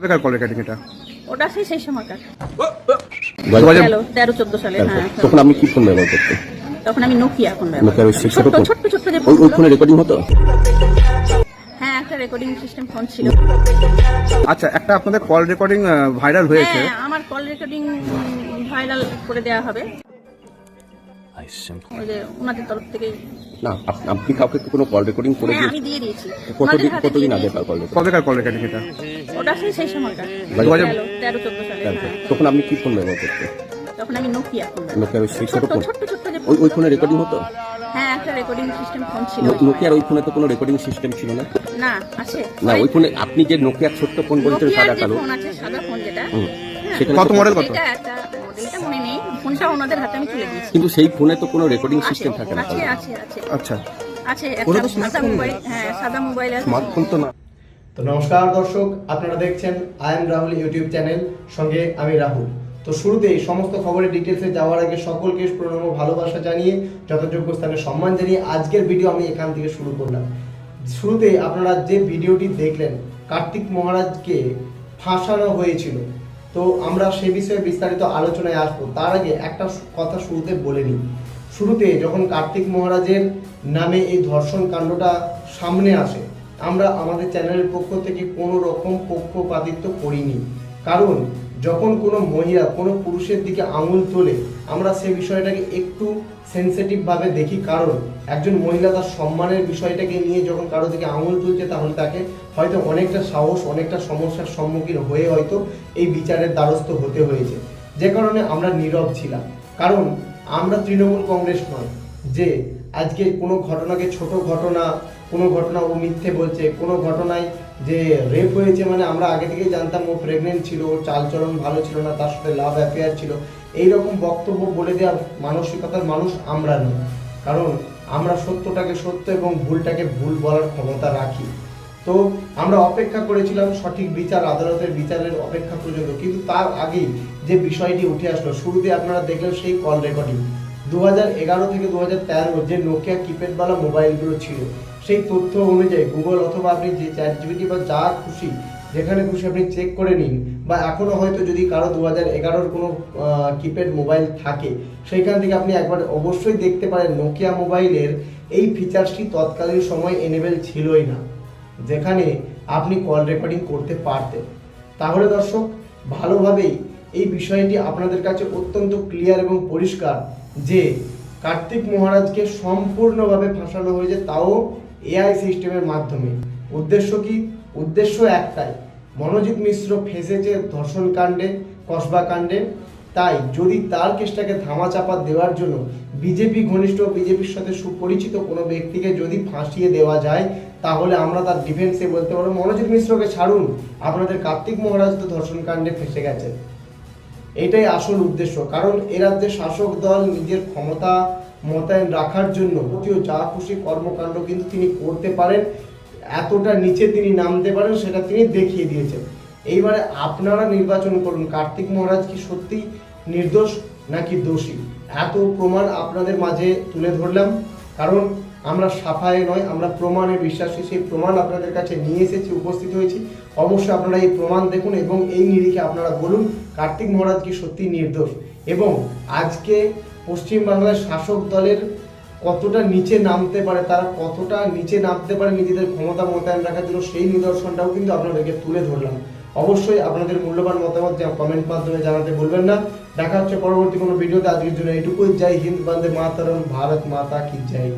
কবেকার call recording এটা? ওটা সেই সেই সময়কার গেল তেরো চোদ্দ সালে হ্যাঁ তখন আপনি কি ফোন ব্যবহার করতেন? তখন আমি নোকিয়া এখন নোকিয়ার ওই সেই ছোট ছোট্ট ফোন? ছোট্ট ছোট্ট যে ওই ফোনে রেকর্ডিং হতো? হ্যাঁ একটা রেকর্ডিং সিস্টেম ফোন ছিল। আচ্ছা একটা আপনাদের কল রেকর্ডিং ভাইরাল হয়েছে। হ্যাঁ আমার কল রেকর্ডিং ভাইরাল করে দেওয়া হবে। ওই যে ওনাদের তরফ থেকে না আপনি কাউকে কি কোনো কল রেকর্ডিং করে হ্যাঁ দিয়ে আমি দিয়ে দিয়েছি। কতদিন কতদিন আগে তার কল রেকর্ডিং কবেকার কল রেকর্ডিং এটা? ওটা সেই সেই গেল তেরো চোদ্দ সালে। তখন আপনি কি ফোন ব্যবহার করতেন? তখন আমি নোকিয়া ফোন নোকিয়ার ওই সেই ছোট ছোট্ট ফোন ওই ওই ফোনে রেকর্ডিং হতো? হ্যাঁ একটা রেকর্ডিং সিস্টেম ফোন ছিল নোকিয়ার ওই ফোনে তো কোনো রেকর্ডিং সিস্টেম ছিল না? না আছে। না ওই ফোনে আপনি যে নোকিয়ার ছোট্ট ফোন বলছেন সাদা কালো ফোন আছে সাদা ফোন যেটা হুম। হ্যাঁ, কত মডেল কত? মনে নেই ফোনটা ওনাদের হাতে আমি তুলে দিয়েছি। কিন্তু সেই ফোনে তো কোনো রেকর্ডিং সিস্টেম থাকে না আছে আছে আছে। আচ্ছা। আছে একটা সাদা মোবাইল হ্যাঁ সাদা মোবাইল আছে। স্মার্টফোন তো না। তো নমস্কার দর্শক আপনারা দেখছেন I am Rahul YouTube channel সঙ্গে আমি রাহুল। তো শুরুতেই সমস্ত খবরের ডিটেলসে যাওয়ার আগে সকলকে প্রণাম ও ভালোবাসা জানিয়ে যথাযোগ্য স্থানে সম্মান জানিয়ে আজকের ভিডিও আমি এখান থেকে শুরু করলাম। শুরুতে আপনারা যে ভিডিওটি দেখলেন কার্তিক মহারাজকে ফাঁসানো হয়েছিল। তো আমরা সে বিষয়ে বিস্তারিত আলোচনায় আসব। তার আগে একটা কথা শুরুতে বলে নিই। শুরুতে যখন কার্তিক মহারাজের নামে এই ধর্ষণ কাণ্ডটা সামনে আসে, আমরা আমাদের চ্যানেলের পক্ষ থেকে কোনো রকম পক্ষপাতিত্ব করিনি। কারণ যখন কোনো মহিলা কোনো পুরুষের দিকে আঙুল তোলে, আমরা সে বিষয়টাকে একটু সেন্সিটিভ ভাবে দেখি। কারণ একজন মহিলা তার সম্মানের বিষয়টাকে নিয়ে যখন কারও দিকে আঙুল তুলছে, তাহলে তাকে হয়তো অনেকটা সাহস, অনেকটা সমস্যার সম্মুখীন হয়ে হয়তো এই বিচারের দ্বারস্থ হতে হয়েছে। যে কারণে আমরা নীরব ছিলাম। কারণ আমরা তৃণমূল কংগ্রেস নয়, যে আজকে কোনো ঘটনাকে ছোট ঘটনা কোনো ঘটনা ও মিথ্যে বলছে, কোনো ঘটনায় যে রেপ হয়েছে মানে আমরা আগে থেকেই জানতাম ও প্রেগনেন্ট ছিল, ওর চালচলন ভালো ছিল না, তার সাথে লাভ অ্যাফেয়ার ছিল। এই রকম বক্তব্য বলে দেওয়ার মানসিকতার মানুষ আমরা নই। কারণ আমরা সত্যটাকে সত্য এবং ভুলটাকে ভুল বলার ক্ষমতা রাখি। তো আমরা অপেক্ষা করেছিলাম সঠিক বিচার, আদালতের বিচারের অপেক্ষা পর্যন্ত। কিন্তু তার আগেই যে বিষয়টি উঠে আসলো, শুরুতে আপনারা দেখলেন সেই কল রেকর্ডিং দু থেকে দু হাজার তেরো যে নোকিয়া কিপ্যাডওয়ালা মোবাইলগুলো ছিল সেই তথ্য অনুযায়ী গুগল অথবা আপনি যে চ্যাট জিবিটি বা যা খুশি, যেখানে খুশি আপনি চেক করে নিন বা এখনও হয়তো যদি কারও দু হাজার এগারোর কোনো কিপ্যাড মোবাইল থাকে, সেইখান থেকে আপনি একবার অবশ্যই দেখতে পারেন নোকিয়া মোবাইলের এই ফিচার্সটি তৎকালীন সময় এনেবেল ছিলই না, যেখানে আপনি কল রেকর্ডিং করতে পারতেন। তাহলে দর্শক, ভালোভাবেই এই বিষয়টি আপনাদের কাছে অত্যন্ত ক্লিয়ার এবং পরিষ্কার যে কার্তিক মহারাজকে সম্পূর্ণভাবে ফাঁসানো হয়েছে, তাও এআই সিস্টেমের মাধ্যমে। উদ্দেশ্য কি? উদ্দেশ্য একটাই। মনোজিৎ মিশ্র ফেসেছে ধর্ষণ কাণ্ডে, কসবা কাণ্ডে। তাই যদি তার কেসটাকে ধামাচাপা দেওয়ার জন্য বিজেপি ঘনিষ্ঠ বিজেপির সাথে সুপরিচিত কোনো ব্যক্তিকে যদি ফাঁসিয়ে দেওয়া যায়, তাহলে আমরা তার ডিফেন্সে বলতে পারব। মনোজিৎ মিশ্রকে ছাড়ুন। আপনাদের কার্তিক মহারাজ তো ধর্ষণ কাণ্ডে ফেসে গেছে এটাই আসল উদ্দেশ্য। কারণ এ রাজ্যের শাসক দল নিজের ক্ষমতা মোতায়েন রাখার জন্য প্রতিও যা খুশি কর্মকাণ্ড কিন্তু তিনি করতে পারেন। এতটা নিচে তিনি নামতে পারেন সেটা তিনি দেখিয়ে দিয়েছেন। এইবারে আপনারা নির্বাচন করুন। কার্তিক মহারাজ কি সত্যি নির্দোষ নাকি দোষী? এত প্রমাণ আপনাদের মাঝে তুলে ধরলাম। কারণ আমরা সাফায়ে নয়, আমরা প্রমাণে বিশ্বাসী। সেই প্রমাণ আপনাদের কাছে নিয়ে এসেছি, উপস্থিত হয়েছি। অবশ্যই আপনারা এই প্রমাণ দেখুন এবং এই নিরিখে আপনারা বলুন কার্তিক মহারাজ কি সত্যি নির্দোষ। এবং আজকে পশ্চিমবাংলার শাসক দলের কতটা নিচে নামতে পারে, তারা কতটা নিচে নামতে পারে নিজেদের ক্ষমতা মোতায়েন রাখার জন্য সেই নিদর্শনটাও কিন্তু আপনাদেরকে তুলে ধরলাম। অবশ্যই আপনাদের মূল্যবান মতামত যা কমেন্ট মাধ্যমে জানাতে বলবেন না। দেখা হচ্ছে পরবর্তী কোনো ভিডিওতে। আজকের জন্য এটুকুই জয় হিন্দ, বন্দে মাতারণ ভারত মাতা কি জয়।